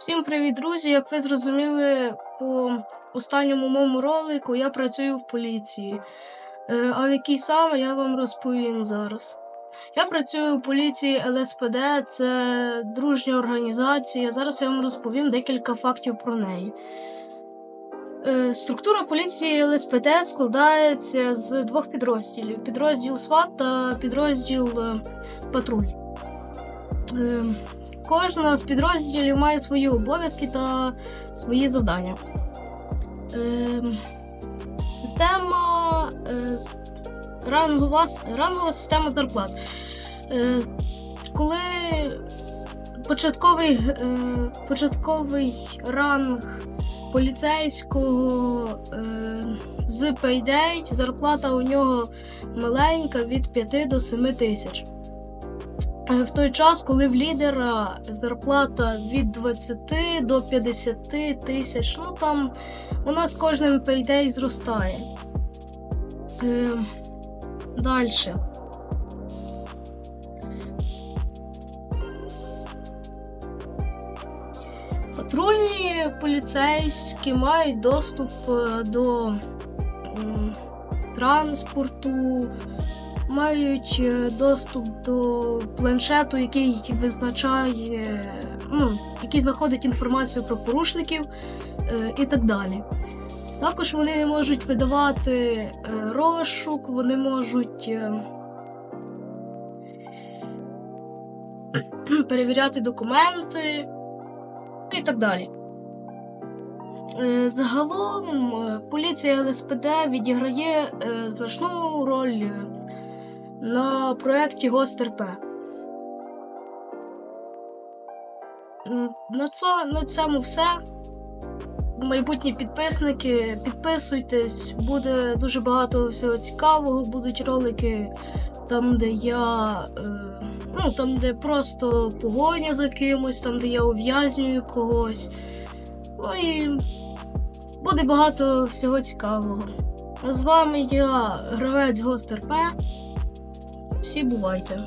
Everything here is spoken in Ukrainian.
Всім привіт, друзі! Як ви зрозуміли по останньому моєму ролику, я працюю в поліції. Е, А в якій саме я вам розповім зараз. Я працюю в поліції ЛСПД, це дружня організація. Зараз я вам розповім декілька фактів про неї. Е, Структура поліції ЛСПД складається з двох підрозділів: підрозділ СВАТ та підрозділ е, патруль. Е, Кожна з підрозділів має свої обов'язки та свої завдання. Ем, система е, рангова, рангова система зарплат. Е, коли початковий, е, початковий ранг поліцейського е, з Payday, зарплата у нього маленька від 5 до 7 тисяч. В той час, коли в лідера зарплата від 20 до 50 тисяч, ну там вона з кожним payday зростає. Е, Далі. Патрульні поліцейські мають доступ е, до транспорту, мають е, доступ до планшету, який визначає, ну, який знаходить інформацію про порушників е, і так далі. Також вони можуть видавати е, розшук, вони можуть перевіряти документи і так далі. Загалом поліція ЛСПД відіграє значну роль на проєкті ГОСТ-РП. На, це, на цьому все. Майбутні підписники, підписуйтесь, буде дуже багато всього цікавого. Будуть ролики там, де я. Е, ну, там, де просто погоня за кимось, там, де я ув'язнюю когось. Ну і буде багато всього цікавого. А з вами я, гравець Гост РП. Всі бувайте!